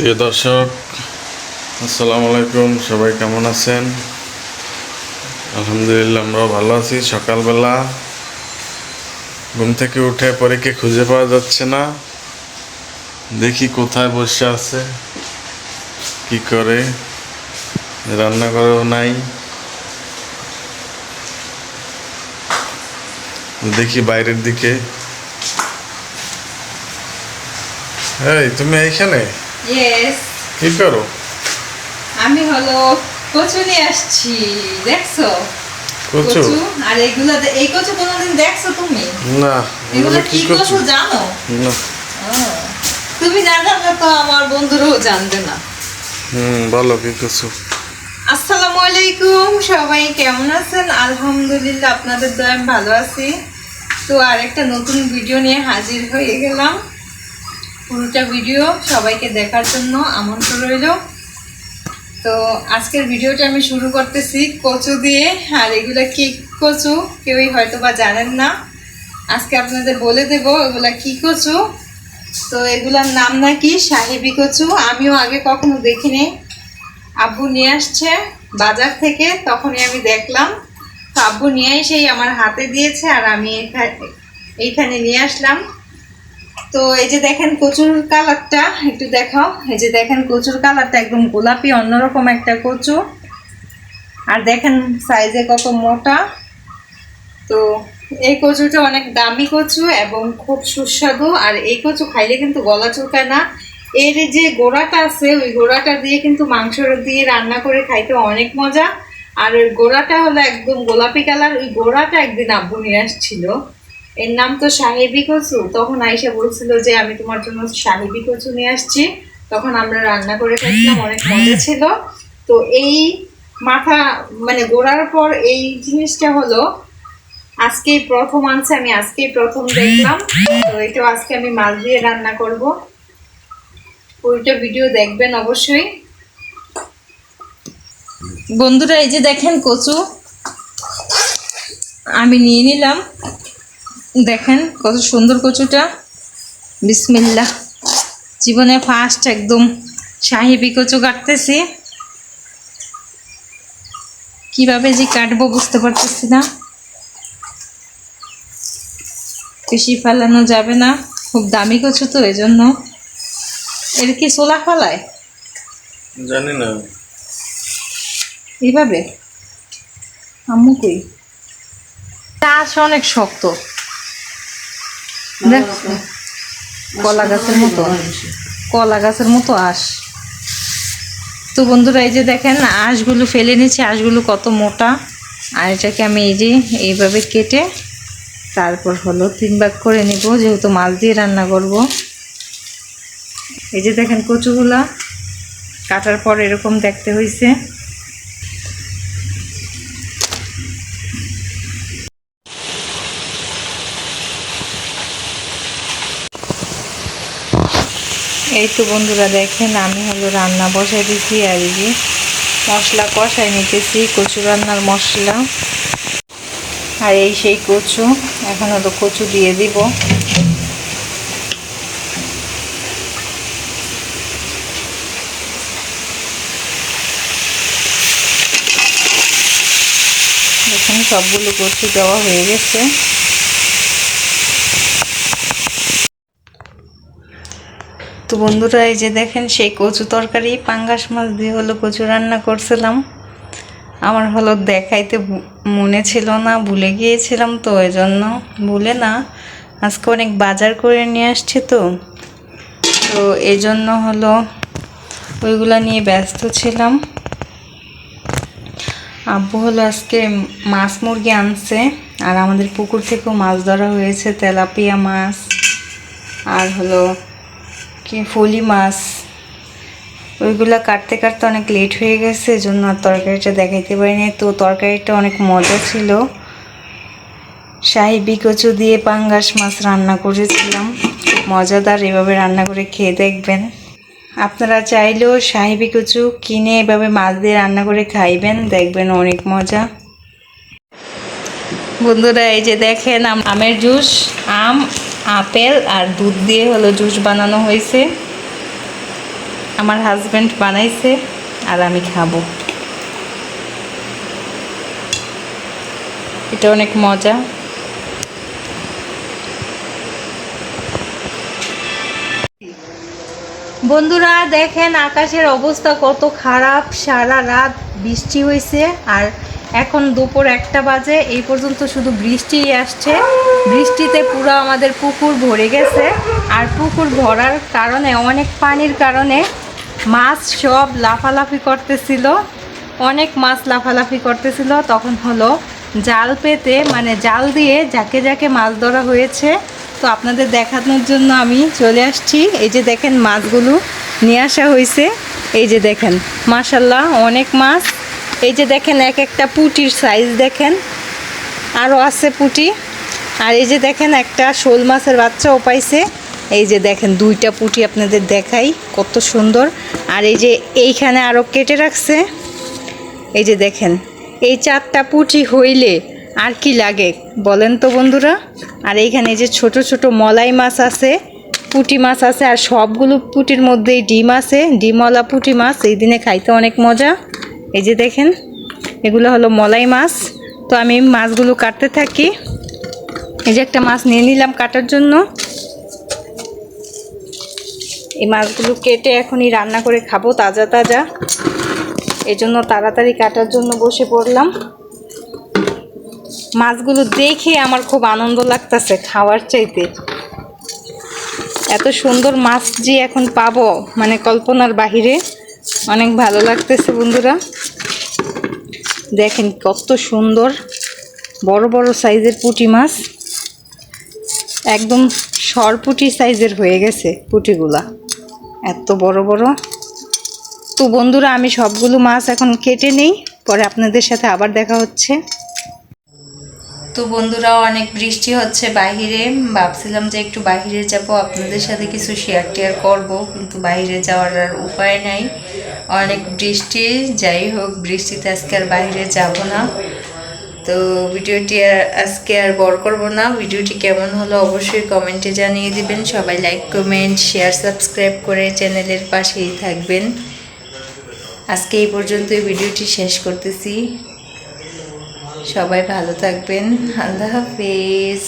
প্রিয় দর্শক, আসসালামু আলাইকুম, সবাই কেমন আছেন? আলহামদুলিল্লাহ, আমরাও ভালো আছি। সকালবেলা ঘুম থেকে উঠে পরীকে খুঁজে পাওয়া যাচ্ছে না। দেখি কোথায় বসে আছে, কি করে, রান্নাঘরেও নাই। দেখি বাইরের দিকে। এই, তুমি এইখানে? ইয়েস কি করো? আমি হলো কচু নিয়ে আসছি দেখছ? কচু? আর এগুলো এই কচু কোনোদিন দেখছ তুমি? না এগুলো এগুলো কি কচু? জানো? না। তুমি না তো আমার বন্ধুরাও জানবে না। হুম বলো কি কচু? আসসালামু আলাইকুম সবাই কেমন আছেন? আলহামদুলিল্লাহ আপনাদের দয়া ভালো আছি। তো আরেকটা নতুন ভিডিও নিয়ে হাজির হয়ে গেলাম। পুরোটা ভিডিও সবাইকে দেখার জন্য আমন্ত্রণ রইল। তো আজকের ভিডিওটা আমি শুরু করতেছি কচু দিয়ে। আর এগুলা কি কচু? কেউই হয়তো বা জানেন না। আজকে আপনাদের বলে দেব এগুলা কি কচু। তো এগুলার নাম নাকি সাহেবি কচু। আমিও আগে কখনো দেখিনি। আব্বু নিয়ে আসছে বাজার থেকে, তখনই আমি দেখলাম। তো আব্বু নিয়ে এসেই আমার হাতে দিয়েছে আর আমি এইখানে নিয়ে আসলাম। তো এই যে দেখেন কচুর কালারটা, একটু দেখাও। এই যে দেখেন কচুর কালারটা একদম গোলাপি, অন্যরকম একটা কচু। আর দেখেন সাইজে কত মোটা। তো এই কচুটা অনেক দামি কচু এবং খুব সুস্বাদু। আর এই কচু খাইলে কিন্তু গলা চুলকায় না। এর যে গোড়াটা আছে, ওই গোড়াটা দিয়ে কিন্তু মাংস দিয়ে রান্না করে খাইতে অনেক মজা। আর ওই গোড়াটা হলো একদম গোলাপি কালার। ওই গোড়াটা একদিন আব্বু নিয়ে আসছিল। এর নাম তো সাহেবি কচু তখন আইসা বলছিল যে, আমি তোমার জন্য সাহেবি কচু নিয়ে আসছি। তখন আমরা রান্না করে খাইছিলাম অনেক মজা ছিল। তো এই মাথা মানে গোড়ার পর এই জিনিসটা হলো, আজকেই প্রথম আনছে, আমি আজকেই প্রথম দেখলাম। তো এটা আজকে আমি মাছ দিয়ে রান্না করব। পুরোটা ভিডিও দেখবেন অবশ্যই। বন্ধুরা, এই যে দেখেন কচু, আমি নিয়ে নিলাম। দেখেন কত সুন্দর কচুটা। বিসমিল্লা জীবনে ফার্স্ট একদম সাহেবি কচু কাটতেছি। কীভাবে যে কাটবো বুঝতে পারতেছি না। বেশি ফেলানো যাবে না। খুব দামি কচু তো এই জন্য এর কি সোলা ফলায়? জানি না। এইভাবে? আম্মু কই? চাষ অনেক শক্ত। কলা গাছের মতো। কলা গাছের মতো আঁশ। তো বন্ধুরা, এই যে দেখেন, আঁশগুলো ফেলে নিচ্ছে আঁশগুলো কত মোটা। আর এটাকে আমি এই যে এইভাবে কেটে তারপর হলো তিন ভাগ করে নিব, যেহেতু মাছ দিয়ে রান্না করব। এই যে দেখেন কচুগুলা। কাটার পর এরকম দেখতে হয়েছে এই তো বন্ধুরা দেখেন, আমি হলো রান্না বসাই দিছি, আর এই মশলা কষাই নিতেছি, কচু রান্নার মশলা। আর এই সেই কচু, এখন হলো কচু দিয়ে দিব। দেখুন, সবগুলো কচু দেওয়া হয়ে গেছে। তো বন্ধুরা, এই যে দেখেন সেই কচু তরকারি, পাঙ্গাস মাছ দিয়ে হলো কচু রান্না করছিলাম। আমার হলো দেখাইতে মনে ছিল না, ভুলে গিয়েছিলাম তো এই জন্য ভুলে না। আজকে অনেক বাজার করে নিয়ে আসছি তো। তো এই জন্য হলো ওইগুলা নিয়ে ব্যস্ত ছিলাম। আব্বু হলো আজকে মাছ মুরগি আনছে, আর আমাদের পুকুর থেকেও মাছ ধরা হয়েছে, তেলাপিয়া মাছ, আর হলো কি ফলি মাছ? ওইগুলা কাটতে কাটতে অনেক লেট হয়ে গেছে, এজন্য আর তরকারিটা দেখাইতে পারিনি। তো তরকারিটা অনেক মজা ছিল। সাহেবি কচু দিয়ে পাঙ্গাস মাছ রান্না করেছিলাম। মজাদার, এভাবে রান্না করে খেয়ে দেখবেন। আপনারা চাইলেও সাহেবি কচু কিনে এভাবে মাছ দিয়ে রান্না করে খাইবেন, দেখবেন অনেক মজা। বন্ধুরা, এই যে দেখেন আমের জুস, আম আপেল আর দুধ দিয়ে হলো জুস বানানো হয়েছে। আমার হাজব্যান্ড বানাইছে আর আমি খাব। এটা অনেক মজা। বন্ধুরা, দেখেন আকাশের অবস্থা কত খারাপ। সারা রাত বৃষ্টি হয়েছে আর এখন দুপুর একটা বাজে। এই পর্যন্ত শুধু বৃষ্টিই আসছে। বৃষ্টিতে পুরো আমাদের পুকুর ভরে গেছে। আর পুকুর ভরার কারণে, অনেক পানির কারণে মাছ সব লাফালাফি করতেছিল। অনেক মাছ লাফালাফি করতেছিল। তখন হলো জাল পেতে মানে জাল দিয়ে যাকে যাকে মাছ ধরা হয়েছে। তো আপনাদের দেখানোর জন্য আমি চলে আসছি। এই যে দেখেন মাছগুলো নিয়ে আসা হয়েছে। এই যে দেখেন মাশাল্লাহ অনেক মাছ। এই যে দেখেন, এক একটা পুটির সাইজ দেখেন। আরও আছে পুটি। আর এই যে দেখেন একটা শোল মাছের বাচ্চাও পাইছে। এই যে দেখেন দুইটা পুটি আপনাদের দেখাই, কত সুন্দর। আর এই যে এইখানে আরও কেটে রাখছে। এই যে দেখেন, এই চারটা পুঁটি হইলে আর কি লাগে বলেন তো বন্ধুরা? আর এইখানে এই যে ছোট ছোট মলাই মাছ আছে, পুঁটি মাছ আছে, আর সবগুলো পুঁটির মধ্যেই ডিম আছে, ডিমওয়ালা পুঁটি মাছ, এই দিনে খাইতে অনেক মজা। এই যে দেখেন, এগুলো হলো মলাই মাছ। তো আমি মাছগুলো কাটতে থাকি। এই যে একটা মাছ নিয়ে নিলাম কাটার জন্য। এই মাছগুলো কেটে এখনই রান্না করে খাব তাজা তাজা। এই জন্য তাড়াতাড়ি কাটার জন্য বসে পড়লাম। মাছগুলো দেখে আমার খুব আনন্দ লাগতেছে খাওয়ার চাইতে। এত সুন্দর মাছ যে এখন পাবো মানে কল্পনার বাহিরে, অনেক ভালো লাগতেছে বন্ধুরা। দেখেন কত সুন্দর, বড় বড় সাইজের পুঁটি মাছ। একদম সরপুটি সাইজের হয়ে গেছে পুঁটিগুলা। এত বড় বড়। তো বন্ধুরা, আমি সবগুলো মাছ এখন কেটে নেই। পরে আপনাদের সাথে আবার দেখা হচ্ছে। তো বন্ধুরা, অনেক বৃষ্টি হচ্ছে বাহিরে। ভাবছিলাম যে একটু বাইরে যাব, আপনাদের সাথে কিছু শেয়ার টেয়ার করব, কিন্তু বাইরে যাওয়ার আর উপায় নাই। অনেক বৃষ্টি, যাই হোক, বৃষ্টিতে আজকে আর বাইরে যাব না। তো ভিডিওটি আজকে আর বর করব না। ভিডিওটি কেমন হলো অবশ্যই কমেন্টে জানিয়ে দিবেন। সবাই লাইক কমেন্ট শেয়ার সাবস্ক্রাইব করে চ্যানেলের পাশেই থাকবেন। আজকে এই পর্যন্তই ভিডিওটি শেষ করতেছি। সবাই ভালো থাকবেন। আল্লাহ হাফিজ।